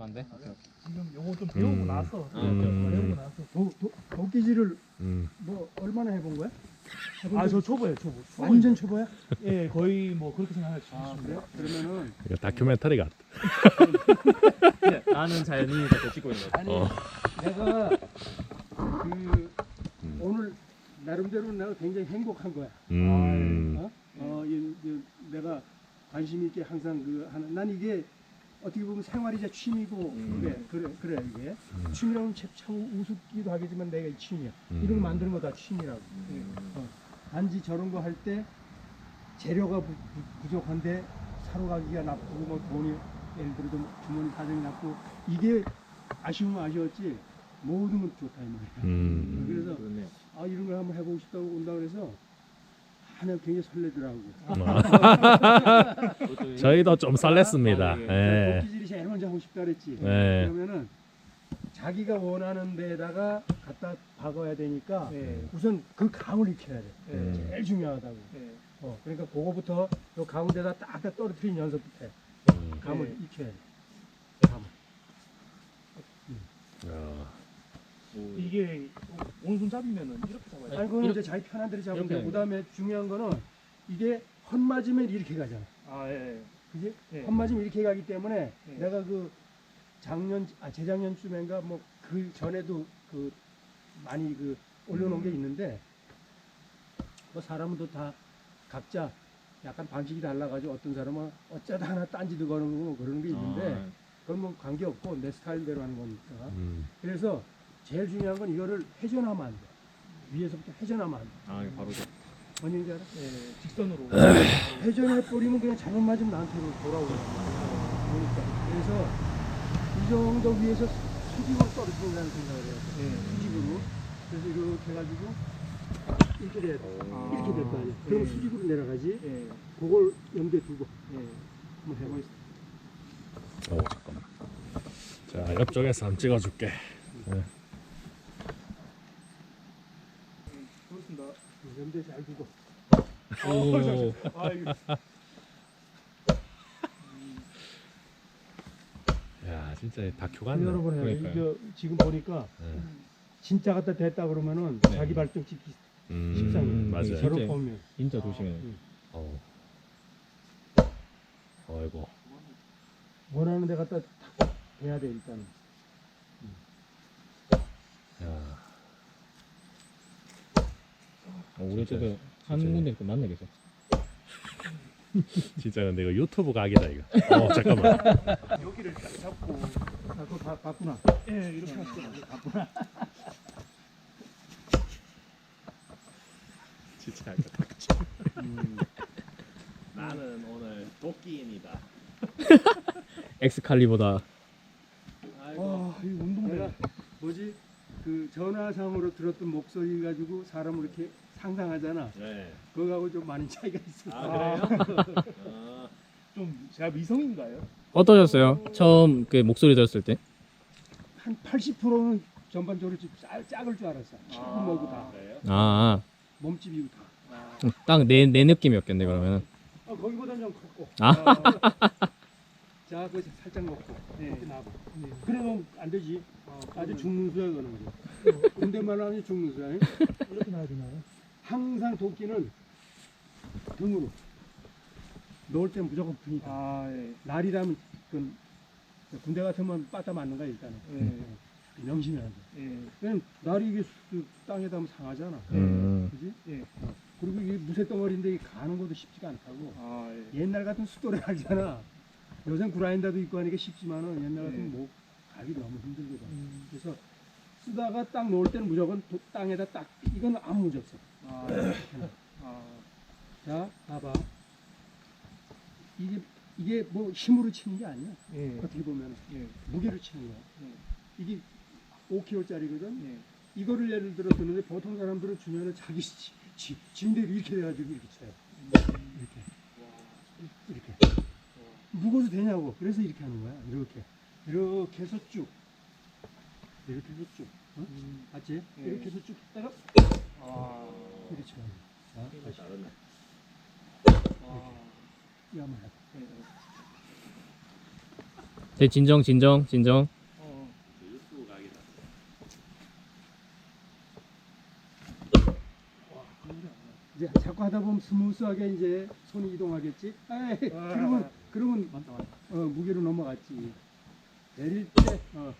안 돼? 지금 요거 좀 배우고 음. 나서 아, 음. 배우고 나서 도, 도, 도끼질을 음. 뭐 얼마나 해본 거야? 아저 초보예요 초보 완전 초보야? 예 거의 뭐 그렇게 생각할 수 아 있습니다? 그러면은 이거 다큐멘터리 같다. 나는 자연인이 다 찍고 있는 거. 아니 어. 내가 그 음. 오늘 나름대로 내가 굉장히 행복한 거야. 음. 어? 어, 이, 이, 내가 관심 있게 항상 그 하는 난 이게 어떻게 보면 생활이자 취미고 음. 그래 그래 그래 이게 음. 취미라면 참, 참 우습기도 하겠지만 내가 이 취미야. 음. 이런 거 만드는 거 다 취미라고. 음. 어. 단지 저런 거 할 때 재료가 부, 족한데 사러 가기가 나쁘고 뭐 돈이 예를 들어서 뭐 주머니 사정이 나쁘고 이게 아쉬우면 아쉬웠지 모든 건 좋다 이 말이야. 음. 그래서 그렇네요. 아 이런 걸 한번 해보고 싶다고 온다 그래서 아 내가 굉장히 설레더라고. 그것도 저희도 좀 설렜습니다. 아, 예. 도끼질이 제일 먼저 하고 싶다 그랬지. 네. 그러면은 자기가 원하는 데다가 갖다 박아야 되니까 예. 우선 그 감을 익혀야 돼. 예. 음. 제일 중요하다고. 예. 어, 그러니까 그거부터 요 가운데다 딱딱 떨어뜨리는 연습부터 해. 음. 감을 네. 익혀야 돼. 감을. 어. 오, 이게 오른손 잡이면은 이렇게 잡아야 아니, 그건 이제 자기 편한 대로 잡으면 이렇게 되고, 그 다음에 중요한 거는 이게 헛맞으면 이렇게 가잖아. 아 예 그지? 예. 헛맞으면 이렇게 가기 때문에 예. 내가 그 작년, 아, 재작년쯤인가 뭐 그 전에도 그 많이 그 올려놓은 음. 게 있는데 뭐 사람은 또 다 각자 약간 방식이 달라가지고 어떤 사람은 어쩌다 하나 딴지도 거는 거 그러는 게 있는데 아, 그건 뭐 관계없고 내 스타일대로 하는 거니까. 음. 그래서 제일 중요한 건 이거를 회전하면 안 돼. 위에서부터 회전하면 안 돼. 아 이거 바로 저- 뭔 얘기인지 알아? 예, 직선으로 회전해 버리면 그냥 잘못 맞으면 나한테로 돌아오거든. 그러니까. 그래서 이 정도 위에서 수직으로 떨어진다는 생각을 해요. 예. 수직으로. 그래서 이렇게 해가지고 이렇게 돼야 돼. 아. 이렇게 될 거 아니야. 그럼 예. 수직으로 내려가지. 예. 그걸 염두에 두고 예. 한번 해보겠습니다. 오, 잠깐만. 자, 옆쪽에서 한번 찍어줄게. 그 렇습니다 염두에 잘 두고. 오. 아 이거 야, 진짜 다큐 같네. 여러분 해야 돼. 그러니까요. 이거 지금 보니까 예. 진짜 갖다 됐다 그러면은 네. 자기 발등 찍기 음, 십상이에요. 맞아요. 저- 저를 진짜. 보면. 진짜 조심해. 어. 어이고. 원하는 데 갖다 탁 해야 돼 일단. 야. 어, 우리 진짜, 집에 한 진짜. 군데 또 만나 계셔. 진짜 근데 이거 유튜브 각이다 이거. 어, 잠깐만. 여기를 딱 잡고 아, 그거 봐- 봤구나. 예 이렇게 하시더라고요 진짜 이거 다큐. 나는 오늘 도끼인이다. 엑스칼리버다. 와, 이 운동대가 뭐지? 그 전화상으로 들었던 목소리 가지고 사람을 이렇게 상상하잖아. 네. 그거하고 좀 많은 차이가 있어. 아, 좀 제가 미성인가요? 어떠셨어요? 처음 그 목소리 들었을 때? 한 80%는 전반적으로 좀 짜, 작을 줄 알았어. 키고 아. 뭐고 다. 아, 몸집이고 다. 아, 딱내 내 느낌이었겠네 그러면은. 어, 거기보다는 좀 컸고. 아. 자, 그거 살짝. 예. 이렇게 놔봐. 네. 그러면 안 되지. 아, 아주 죽는 수야, 그는 거. 군대만 하면 죽는 수야. 잉? 이렇게 놔야 되나요? 항상 도끼는 등으로. 넣을 땐 무조건 등이다. 아 예. 날이라면 그 군대 같으면 빠따 맞는 거야 일단은 예. 명심해야 돼. 예. 왜냐면 날이 이게 수- 땅에다 하면 상하잖아. 음. 그지? 예. 어. 그리고 이게 무쇠 덩어리인데 이게 가는 것도 쉽지가 않다고. 아 예. 옛날 같은 숫돌에 갈잖아. 요새 그라인더도 있고 하니까 쉽지만은 옛날 같으면 네. 뭐 가기 너무 힘들거든. 음. 그래서 쓰다가 딱 놓을 때는 무조건 도- 땅에다 딱 이건 아무 문제 없어. 아. 예. 아. 자, 봐봐. 이게 이게 뭐 힘으로 치는 게 아니야. 예. 어떻게 보면 예. 무게로 치는 거야. 예. 이게 5kg짜리거든. 예. 이거를 예를 들어 드는데 보통 사람들은 주면은 자기 지, 지, 짐대로 이렇게 돼가지고 이렇게 쳐요. 이렇게. 이렇게. 무거워도 되냐고. 그래서 이렇게 하는 거야. 이렇게. 이렇게 해서 쭉. 이렇게 해서 쭉. 어? 음. 맞지? 예. 이렇게 해서 쭉 했다가 아. 자, 다시. 아. 예. 네, 진정, 진정, 진정. 어. 이제 자꾸 하다 보면 스무스하게 이제 손이 이동하겠지. 에이, 아. 그러면 그러면 맞다 맞다. 어, 무게로 넘어갔지. 내릴 때 어,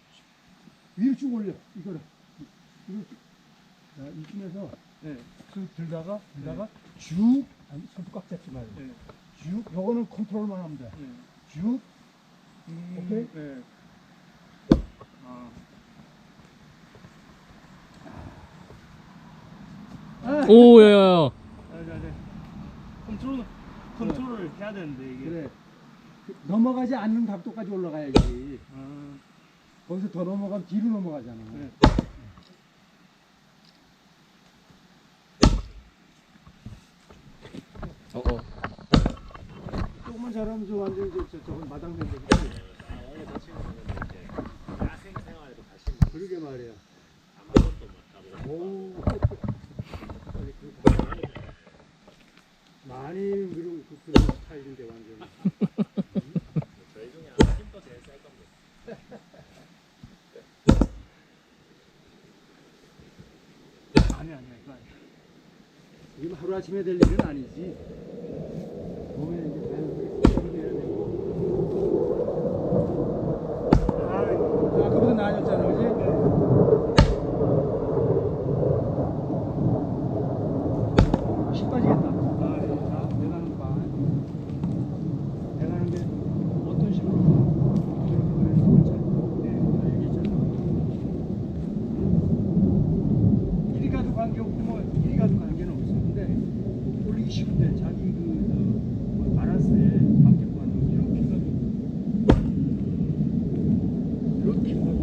위로 쭉 올려. 이거를 이거 자, 이쯤에서 네. 쭉 들다가 들다가 쭉 아니 손꽉 잡지 말고 네. 쭉 요거는 컨트롤만 하면 돼. 네. 쭉 음, 오케이? 네. 아. 오, 야, 야, 야. 아, 네, 네. 컨트롤 컨트롤을 해야 되는데 이게. 그래. 그 넘어가지 않는 각도까지 올라가야지. 아, 거기서 더 넘어가면 뒤로 넘어가잖아. 네. 어, 어. 조금만 잘하면 저 완전 저, 저 저건 마당 된데. 아, 원래 저 친구는 이제 야생 생활에도 관심 그러게 말이야. 아무것도 못 하고 오. 많이 그런 그, 그런 스타일인데 완전. 저희 중에 아마 힘도 제일 셀 겁니다. 아니 아니 그거 아니. 이건 하루 아침에 될 일은 아니지. 몸에 이제 자연스럽게 습득이 돼야 되고. 아, 아까보다 나아졌잖아, 그지? 힘 빠지겠다. 아, 네. 자, 내가 하는 거 봐. 내가 하는 게 어떤 식으로 이렇게 보내는 거지? 네, 알겠잖아. 이리 가도 관계없고 뭐 이리 가도 관계는 없어. 근데 올리기 쉬운데 자기 그 어, 뭐 바란스에 맞게끔 하는 거 이렇게 가도 이렇게 가도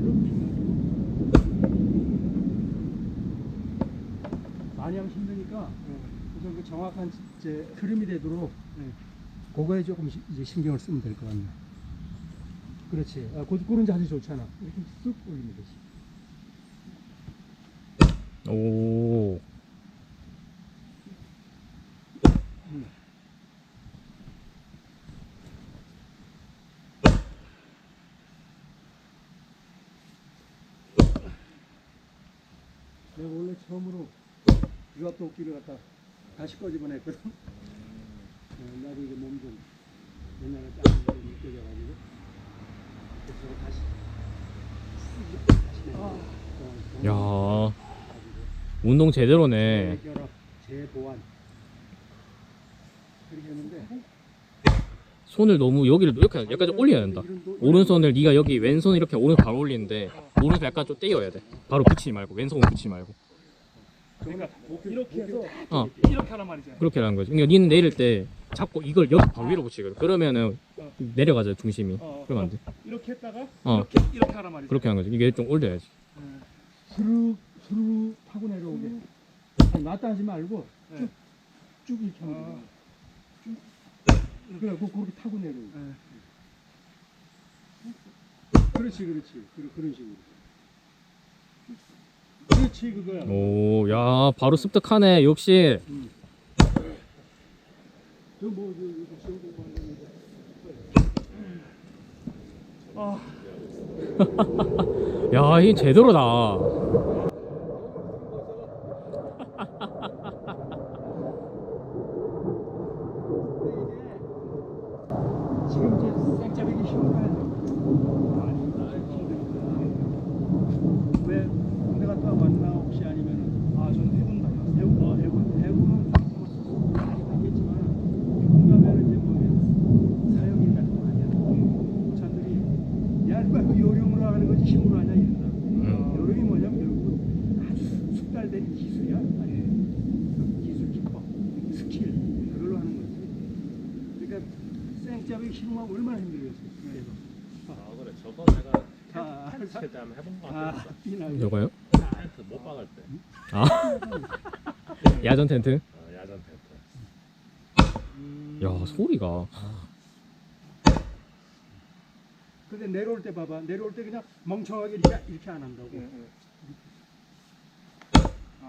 이렇게 가도 많이 하면 힘드니까 우선 그 정확한 이제 흐름이 되도록 예, 그거에 조금 시- 이제 신경을 쓰면 될 것 같네. 그렇지. 아, 그, 그런 자세 좋잖아. 이렇게 쓱 올리면 되지. 오. 내가 원래 처음으로 유압 도끼를 갖다 다시 꺼집어 냈거든. 어, 나도 이제 몸 좀 옛날에 땀이 좀 느껴져가지고 그래서 다시 다시 내. 아. 야. 운동 제대로네. 재결합, 재보완 그렇게 했는데 손을 너무 여기를 이렇게 약간 좀 올려야 된다. 오른손을 네가 여기 왼손 이렇게 오른손 바로 올리는데 오른손 약간 좀 떼어야 돼. 바로 붙이지 말고 왼손 붙이지 말고. 그러니까 이렇게 해서 어. 이렇게 하란 말이잖아. 그렇게 하는 거지. 그러니까 니는 내릴 때 잡고 이걸 여기 바로 위로 붙이거든. 그러면은 내려가죠 중심이. 어, 그러면 안 돼. 이렇게 했다가 어. 이렇게 이렇게 하란 말이지. 그렇게 하는 거지. 이게 좀 올려야지. 음. 스르륵 스르륵 타고 내려오게 아니 놨다 하지 말고 네. 쭉, 쭉 이렇게 하면 어. 돼. 쭉 그래 그 그렇게 타고 내려오게 네. 그렇지 그렇지 그런 그런 식으로 그렇지 그거야 오, 야, 바로 습득하네. 역시. 저뭐 공부하는 아, 야, 이 제대로다. 지금 이제 쌩짜배기 힘을 가야 돼 왜 군대 갔다 왔나 혹시 아니면은 아, 저는 해군 다녔어요. 해군 어, 해군 해군은 많이 갔겠지만 육군 가면은 이제 뭐 사형일 같은 거 아니야 고참들이 야 이거 그 요령으로 하는 거지 힘으로 하냐 이런다 음. 요령이 뭐냐면 결국은 아주 숙달 된 기술이야 아니 그 기술 기법 스킬 그걸로 하는 거지 그러니까 쌩짜배기 힘만 얼마나 힘들겠어 그래서 아 그래 저거 내가 아, 텐트 칠때 한번 해본 거 아 같아. 이날 요거요? 텐트 못 박을 때. 아. 야전 텐트? 어, 야전 텐트. 야, 소리가. 근데 내려올 때 봐봐 내려올 때 그냥 멍청하게 이렇게, 이렇게 안 한다고 네, 네.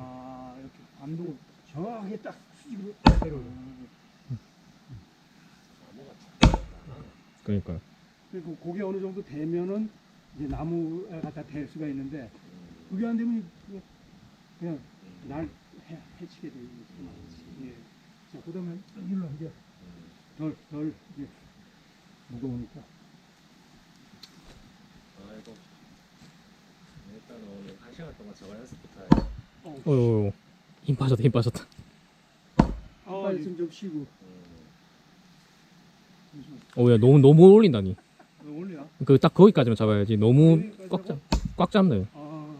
아, 이렇게 안도 정확하게 딱 수직으로 내려올 음. 그러니까요. 그리고 고개 어느 정도 되면은 이제 나무에 갖다 댈 수가 있는데 그게 안 되면 그냥- 그냥 날 해, 해치게 되는 게 많지. 예. 자, 그다음에 일로 이제 덜, 덜 이제 무거우니까. 아이고. 일단은 오늘 한 시간 동안 저거 연습부터 해. 어유 힘 빠졌다 힘 빠졌다. 어, 빨리 있으면 좀 쉬고. 어야 너무 너무 올린다니. 이거 올리나? 그딱 거기까지만 잡아야지. 너무 꽉 잡, 꽉 잡네. 아.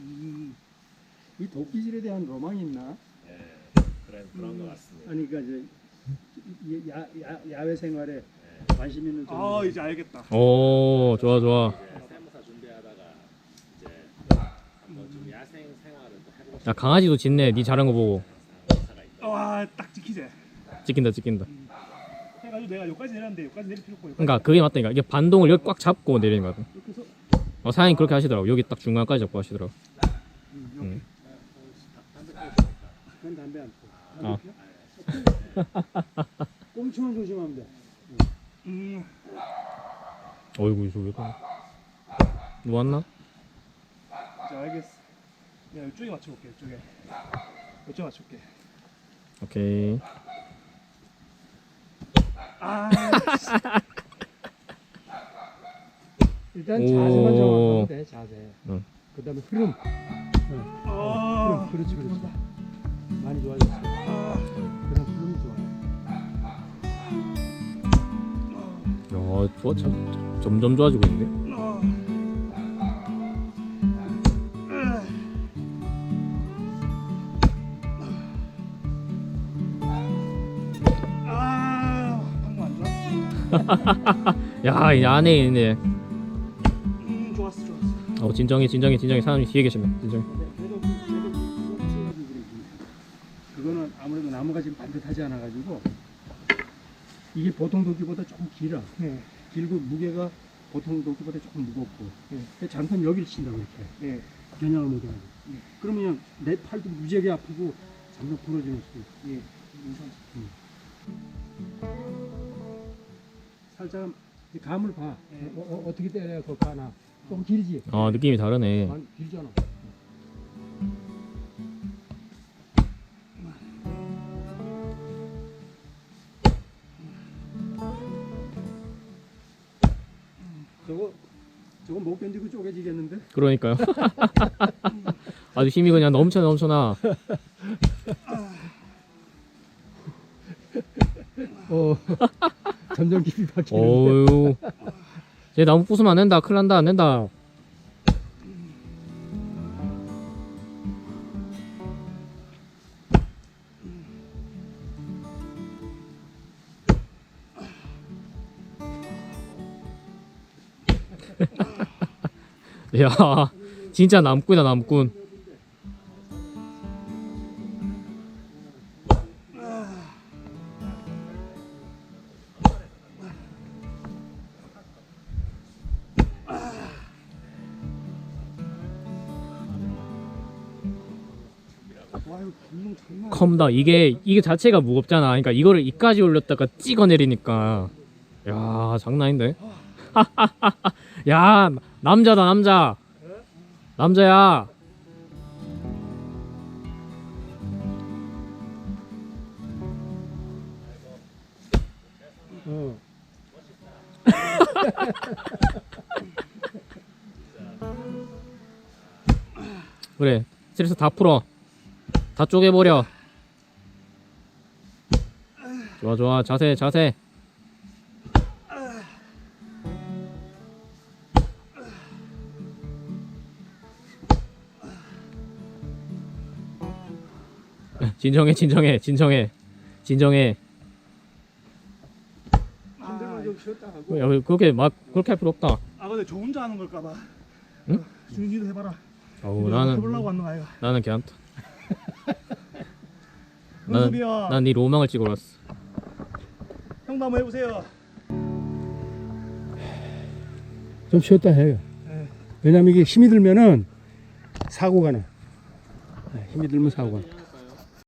음. 이 도끼질에 대한 로망이 있나? 예. 그래 그런 거 같습니다. 아니 그러니까 이제 야, 야, 야외 생활에 관심 있는 좀아 이제 알겠다. 오 좋아 좋아. 이제 세무사 준비하다가 이제 한번 좀 야생 생활을 또 해보고 야 강아지도 짖네. 니 잘한 거 보고. 와딱 지키지. 찍힌다 찍힌다. 해가지고 내가 여기까지 내렸는데 여기까지 내릴 필요 없고. 그러니까 그게 맞다니까. 이게 반동을 여기 꽉 잡고 내리는 거거든. 이렇게 해서 어, 사장님 그렇게 하시더라고. 여기 딱 중간까지 잡고 하시더라고. 음. 그건 담배 안 펴. 아. 꽁치만 조심하면 돼. 음. 어이구 저왜 그래? 누웠나? 자 알겠어. 내가 이쪽에 맞춰볼게. 이쪽에. 이쪽에 맞춰볼게. 오케이. 아. 일단 오. 자세만 정확하면 돼. 자세. 응. 그 다음에 흐름. 아. 흐름. 그렇지 그렇지. 많이 좋아졌어. 아. 그런 흐름이 좋아요. 야 좋아 참 점점 좋아지고 있네. 야 이 안에 있네. 음 좋았어 좋았어. 어 진정해 진정해 진정해 사장님 뒤에 계시네. 진정. 그래도 그래도 그래도 그거는 아무래도 나무가 지금 반듯하지 않아 가지고 이게 보통 도끼보다 조금 길어. 네. 길고 무게가 보통 도끼보다 조금 무겁고. 네. 근데 잠깐 여기를 친다 그렇게. 네. 겨냥을 못 해가지고. 그러면 그냥 내 팔도 무지하게 아프고 잠깐 부러지는 수도 있고. 예. 살짝 이 감을 봐. 네. 어, 어, 어 떻게 때려야 그 가나. 좀 길지? 아 느낌이 다르네. 안 길잖아. 저거 저거 못 견디고 쪼개지겠는데? 그러니까요. 아주 힘이 그냥 넘쳐 넘쳐나. 어. 점점 깊이 박히는데. 어유. 쟤 나무 부수면 안 된다. 큰일 난다. 안 된다. 야, 진짜 남꾼이다 남꾼. 컴다. 이게 이게 자체가 무겁잖아. 그러니까 이거를 이까지 올렸다가 찍어 내리니까 야 장난 아닌데. 야 남자다 남자. 남자야. 어. 그래 스트레스 다 풀어. 다 쪼개버려. 좋아 좋아 자세 자세. 진정해 진정해 진정해 진정해. 힘들면 좀 쉬었다 하고. 야, 그렇게 막 그렇게 할 필요 없다. 아 근데 저 혼자 하는 걸까봐. 응? 준이도 해봐라. 어우 나는 해보려고 왔는 거 아이가. 나는 괜찮다. 나는 은섭이야. 난네 로망을 찍으러 왔어. 형도 한번 해보세요. 좀 쉬었다 해요. 네. 왜냐면 이게 힘이 들면은 사고가 나. 네, 힘이 들면 사고가 나.